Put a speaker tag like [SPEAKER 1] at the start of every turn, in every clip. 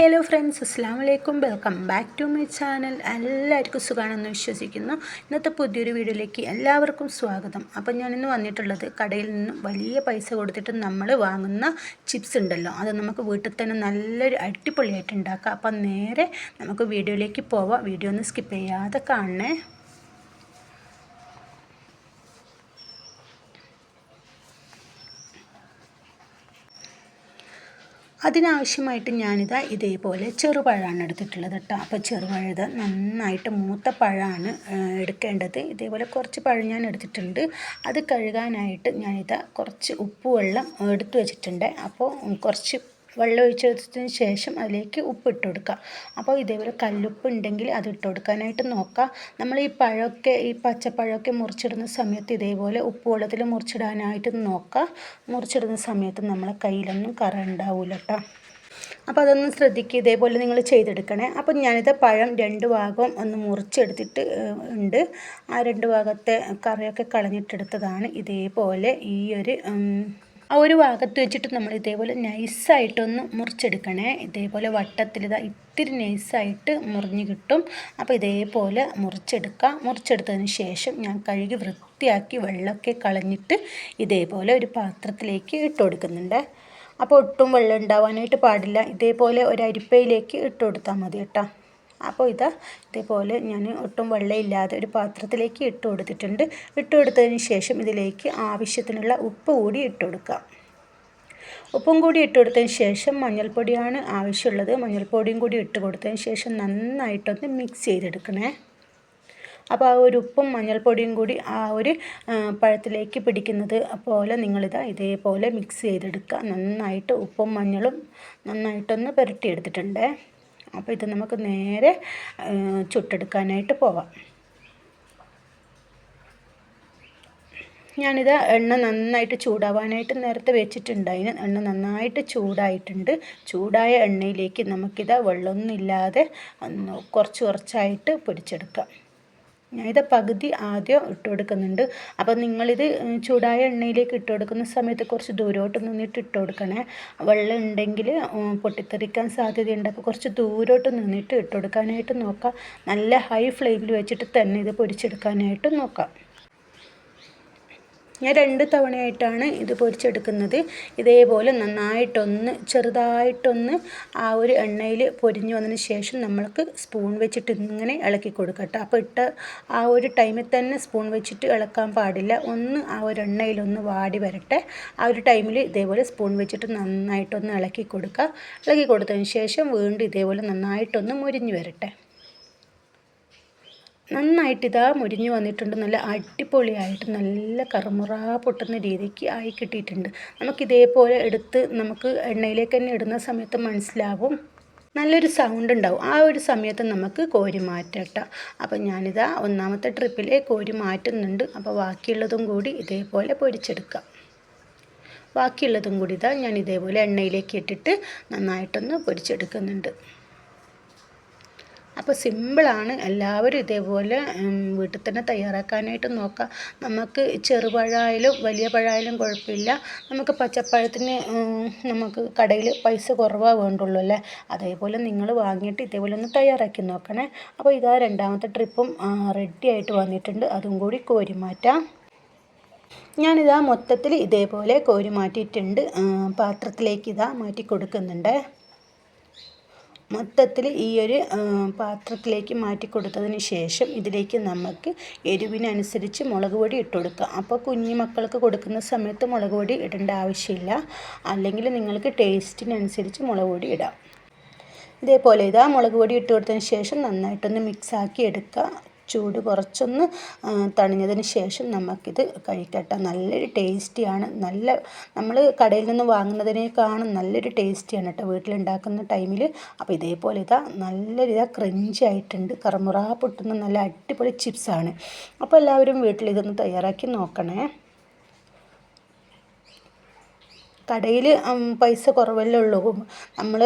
[SPEAKER 1] Hello friends അസ്സാം വലൈക്കും welcome back to my channel. എല്ലാവർക്കും സുഖമാണെന്ന് വിശ്വസിക്കുന്നു. ഇന്നത്തെ പുതിയൊരു വീഡിയോയിലേക്ക് എല്ലാവർക്കും സ്വാഗതം. അപ്പം ഞാനിന്ന് വന്നിട്ടുള്ളത് കടയിൽ നിന്നും വലിയ പൈസ കൊടുത്തിട്ട് നമ്മൾ വാങ്ങുന്ന ചിപ്സ് ഉണ്ടല്ലോ. അത് നമുക്ക് വീട്ടിൽ തന്നെ നല്ലൊരു അടിപൊളിയായിട്ട് ഉണ്ടാക്കാം. അപ്പം നേരെ നമുക്ക് വീഡിയോയിലേക്ക് പോവാം. വീഡിയോ ഒന്ന് സ്കിപ്പ് ചെയ്യാതെ കാണണേ. അതിനാവശ്യമായിട്ട് ഞാനിതാ ഇതേപോലെ ചെറുപഴമാണ് എടുത്തിട്ടുള്ളത് കേട്ടോ. അപ്പോൾ ചെറുപഴത് നന്നായിട്ട് മൂത്ത പഴമാണ് എടുക്കേണ്ടത്. ഇതേപോലെ കുറച്ച് പഴം ഞാൻ എടുത്തിട്ടുണ്ട്. അത് കഴുകാനായിട്ട് ഞാനിതാ കുറച്ച് ഉപ്പ് വെള്ളം എടുത്തു വെച്ചിട്ടുണ്ട്. അപ്പോൾ കുറച്ച് വെള്ളം ഒഴിച്ചെടുത്തതിന് ശേഷം അതിലേക്ക് ഉപ്പ് ഇട്ട് കൊടുക്കുക. അപ്പോൾ ഇതേപോലെ കല്ലുപ്പ് ഉണ്ടെങ്കിൽ അത് ഇട്ട് കൊടുക്കാനായിട്ട് നോക്കുക. നമ്മൾ ഈ പഴമൊക്കെ ഈ പച്ചപ്പഴമൊക്കെ മുറിച്ചിടുന്ന സമയത്ത് ഇതേപോലെ ഉപ്പ് വെള്ളത്തിൽ മുറിച്ചിടാനായിട്ട് നോക്കുക. മുറിച്ചിടുന്ന സമയത്ത് നമ്മളെ കയ്യിലൊന്നും കറ കേട്ടോ. അപ്പോൾ അതൊന്ന് ശ്രദ്ധിക്കുക ഇതേപോലെ നിങ്ങൾ ചെയ്തെടുക്കണേ. അപ്പം ഞാനിത് പഴം രണ്ട് ഭാഗം ഒന്ന് മുറിച്ചെടുത്തിട്ട് ഉണ്ട്. ആ രണ്ട് ഭാഗത്തെ കറിയൊക്കെ കളഞ്ഞിട്ടെടുത്തതാണ് ഇതേപോലെ ഈ ഒരു ആ ഒരു ഭാഗത്ത് വെച്ചിട്ട് നമ്മൾ ഇതേപോലെ നൈസായിട്ടൊന്ന് മുറിച്ചെടുക്കണേ. ഇതേപോലെ വട്ടത്തിൽ ഇതാ ഇത്തിരി നൈസായിട്ട് മുറിഞ്ഞ് കിട്ടും. അപ്പോൾ ഇതേപോലെ മുറിച്ചെടുക്കുക മുറിച്ചെടുത്തതിന് ശേഷം ഞാൻ കഴുകി വൃത്തിയാക്കി വെള്ളമൊക്കെ കളഞ്ഞിട്ട് ഇതേപോലെ ഒരു പാത്രത്തിലേക്ക് ഇട്ട് കൊടുക്കുന്നുണ്ട്. അപ്പോൾ ഒട്ടും വെള്ളം ഉണ്ടാവാനായിട്ട് പാടില്ല. ഇതേപോലെ ഒരു അരിപ്പയിലേക്ക് ഇട്ട് കൊടുത്താൽ മതി കേട്ടോ. അപ്പോൾ ഇതാ ഇതേപോലെ ഞാൻ ഒട്ടും വെള്ളമില്ലാതെ ഒരു പാത്രത്തിലേക്ക് ഇട്ട് കൊടുത്തിട്ടുണ്ട്. ഇട്ട് കൊടുത്തതിന് ശേഷം ഇതിലേക്ക് ആവശ്യത്തിനുള്ള ഉപ്പ് കൂടി ഇട്ട് കൊടുക്കാം. ഉപ്പും കൂടി ഇട്ട് കൊടുത്തതിന് ശേഷം മഞ്ഞൾപ്പൊടിയാണ് ആവശ്യമുള്ളത്. മഞ്ഞൾപ്പൊടിയും കൂടി ഇട്ട് കൊടുത്തതിന് ശേഷം നന്നായിട്ടൊന്ന് മിക്സ് ചെയ്തെടുക്കണേ. അപ്പോൾ ആ ഒരു ഉപ്പും മഞ്ഞൾപ്പൊടിയും കൂടി ആ ഒരു പഴത്തിലേക്ക് പിടിക്കുന്നത് പോലെ നിങ്ങളിതാ ഇതേപോലെ മിക്സ് ചെയ്തെടുക്കുക. നന്നായിട്ട് ഉപ്പും മഞ്ഞളും നന്നായിട്ടൊന്ന് പുരട്ടിയെടുത്തിട്ടുണ്ട്. അപ്പോൾ ഇത് നമുക്ക് നേരെ ചുട്ടെടുക്കാനായിട്ട് പോവാം. ഞാനിത് എണ്ണ നന്നായിട്ട് ചൂടാവാനായിട്ട് നേരത്തെ വെച്ചിട്ടുണ്ട്. അതിന് എണ്ണ നന്നായിട്ട് ചൂടായിട്ടുണ്ട്. ചൂടായ എണ്ണയിലേക്ക് നമുക്കിത് വെള്ളമൊന്നുമില്ലാതെ കുറച്ച് കുറച്ചായിട്ട് പൊരിച്ചെടുക്കാം. ഞാനിത് പകുതി ആദ്യം ഇട്ട് കൊടുക്കുന്നുണ്ട് അപ്പോൾ നിങ്ങളിത് ചൂടായ എണ്ണയിലേക്ക് ഇട്ട് കൊടുക്കുന്ന സമയത്ത് കുറച്ച് ദൂരോട്ട് നിന്നിട്ട് ഇട്ട് കൊടുക്കണേ വെള്ളം ഉണ്ടെങ്കിൽ പൊട്ടിത്തെറിക്കാൻ സാധ്യതയുണ്ട്. അപ്പോൾ കുറച്ച് ദൂരോട്ട് നിന്നിട്ട് ഇട്ട് കൊടുക്കാനായിട്ട് നോക്കാം. നല്ല ഹൈ ഫ്ലെയിമിൽ വെച്ചിട്ട് തന്നെ ഇത് പൊരിച്ചെടുക്കാനായിട്ട് നോക്കാം. ഞാൻ രണ്ട് തവണയായിട്ടാണ് ഇത് പൊരിച്ചെടുക്കുന്നത്. ഇതേപോലെ നന്നായിട്ടൊന്ന് ചെറുതായിട്ടൊന്ന് ആ ഒരു എണ്ണയിൽ പൊരിഞ്ഞു വന്നതിന് ശേഷം നമ്മൾക്ക് സ്പൂൺ വെച്ചിട്ട് ഇങ്ങനെ ഇളക്കി കൊടുക്കട്ടെ അപ്പോൾ ഇട്ട ആ ഒരു ടൈമിൽ തന്നെ സ്പൂൺ വെച്ചിട്ട് ഇളക്കാൻ പാടില്ല. ഒന്ന് ആ ഒരു എണ്ണയിലൊന്ന് വാടി വരട്ടെ. ആ ഒരു ടൈമിൽ ഇതേപോലെ സ്പൂൺ വെച്ചിട്ട് നന്നായിട്ടൊന്ന് ഇളക്കി കൊടുക്കുക ഇളക്കി കൊടുത്തതിന് ശേഷം വീണ്ടും ഇതേപോലെ നന്നായിട്ടൊന്ന് മുരിഞ്ഞു വരട്ടെ. നന്നായിട്ട് ഇതാ മുരിഞ്ഞ് വന്നിട്ടുണ്ട്. നല്ല അടിപൊളിയായിട്ട് നല്ല കറുമുറ പൊട്ടുന്ന രീതിക്ക് ആയി കിട്ടിയിട്ടുണ്ട്. നമുക്കിതേപോലെ എടുത്ത് നമുക്ക് എണ്ണയിലേക്ക് തന്നെ ഇടുന്ന സമയത്ത് മനസ്സിലാവും. നല്ലൊരു സൗണ്ട് ഉണ്ടാവും. ആ ഒരു സമയത്ത് നമുക്ക് കോരി മാറ്റട്ടോ. അപ്പം ഞാനിതാ ഒന്നാമത്തെ ട്രിപ്പിലെ കോരി മാറ്റുന്നുണ്ട്. അപ്പോൾ ബാക്കിയുള്ളതും കൂടി ഇതേപോലെ പൊരിച്ചെടുക്കാം. ബാക്കിയുള്ളതും കൂടി ഇതാ ഞാൻ ഇതേപോലെ എണ്ണയിലേക്ക് ഇട്ടിട്ട് നന്നായിട്ടൊന്ന് പൊരിച്ചെടുക്കുന്നുണ്ട്. അപ്പോൾ സിമ്പിളാണ്. എല്ലാവരും ഇതേപോലെ വീട്ടിൽ തന്നെ തയ്യാറാക്കാനായിട്ട് നോക്കാം. നമുക്ക് ചെറുപഴമായാലും വലിയ പഴമായാലും കുഴപ്പമില്ല. നമുക്ക് പച്ചപ്പഴത്തിന് നമുക്ക് കടയിൽ പൈസ കുറവാണ് വേണ്ടുള്ളൂ അല്ലേ? അതേപോലെ നിങ്ങൾ വാങ്ങിയിട്ട് ഇതേപോലെ ഒന്ന് തയ്യാറാക്കി നോക്കണേ. അപ്പോൾ ഇതാ രണ്ടാമത്തെ ട്രിപ്പും റെഡി ആയിട്ട് വന്നിട്ടുണ്ട്. അതും കൂടി കോരി മാറ്റാം. ഞാനിതാ മൊത്തത്തിൽ ഇതേപോലെ കോരി മാറ്റിയിട്ടുണ്ട്. പാത്രത്തിലേക്ക് ഇതാ മാറ്റി കൊടുക്കുന്നുണ്ട്. മൊത്തത്തിൽ ഈ ഒരു പാത്രത്തിലേക്ക് മാറ്റി കൊടുത്തതിന് ശേഷം ഇതിലേക്ക് നമുക്ക് എരിവിനനുസരിച്ച് മുളക് പൊടി ഇട്ട് കൊടുക്കുക അപ്പോൾ കുഞ്ഞു മക്കൾക്ക് കൊടുക്കുന്ന സമയത്ത് മുളക് പൊടി ഇടേണ്ട ആവശ്യമില്ല. അല്ലെങ്കിൽ നിങ്ങൾക്ക് ടേസ്റ്റിനനുസരിച്ച് മുളക് പൊടി ഇടാം. ഇതേപോലെ ഇതാ മുളക് പൊടി ഇട്ട് കൊടുത്തതിന് ശേഷം നന്നായിട്ടൊന്ന് മിക്സാക്കി എടുക്കുക. ചൂട് കുറച്ചൊന്ന് തണിഞ്ഞതിന് ശേഷം നമുക്കിത് കഴിക്കട്ടെ. നല്ലൊരു ടേസ്റ്റിയാണ്. നല്ല നമ്മൾ കടയിൽ നിന്ന് വാങ്ങുന്നതിനേക്കാളും നല്ലൊരു ടേസ്റ്റിയാണ് കേട്ടോ വീട്ടിലുണ്ടാക്കുന്ന ടൈമിൽ അപ്പോൾ ഇതേപോലെ ഇതാ നല്ലൊരു ഇതാ ക്രഞ്ചി ആയിട്ടുണ്ട്. കറമുറ പൊട്ടുന്ന നല്ല അടിപൊളി ചിപ്സാണ്. അപ്പോൾ എല്ലാവരും വീട്ടിൽ ഇതൊന്ന് തയ്യാറാക്കി നോക്കണേ. കടയിൽ പൈസ കുറവല്ലേ ഉള്ളൂ. നമ്മൾ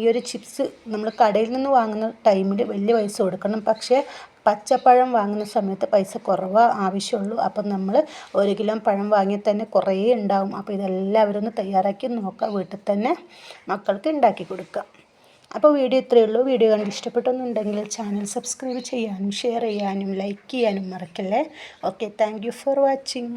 [SPEAKER 1] ഈ ഒരു ചിപ്സ് നമ്മൾ കടയിൽ നിന്ന് വാങ്ങുന്ന ടൈമിൽ വലിയ പൈസ കൊടുക്കണം. പക്ഷേ പച്ചപ്പഴം വാങ്ങുന്ന സമയത്ത് പൈസ കുറവാ ആവശ്യമുള്ളൂ. അപ്പം നമ്മൾ ഒരു കിലോ പഴം വാങ്ങി തന്നെ കുറേ ഉണ്ടാവും. അപ്പോൾ ഇതെല്ലാവരും ഒന്ന് തയ്യാറാക്കി നോക്കുക. വീട്ടിൽ തന്നെ മക്കൾക്ക് ഉണ്ടാക്കി കൊടുക്കുക. അപ്പോൾ വീഡിയോ ഇത്രയേ ഉള്ളൂ. വീഡിയോ കണ്ട് ഇഷ്ടപ്പെട്ടൊന്നുണ്ടെങ്കിൽ ചാനൽ സബ്സ്ക്രൈബ് ചെയ്യാനും ഷെയർ ചെയ്യാനും ലൈക്ക് ചെയ്യാനും മറക്കല്ലേ. Okay thank for watching.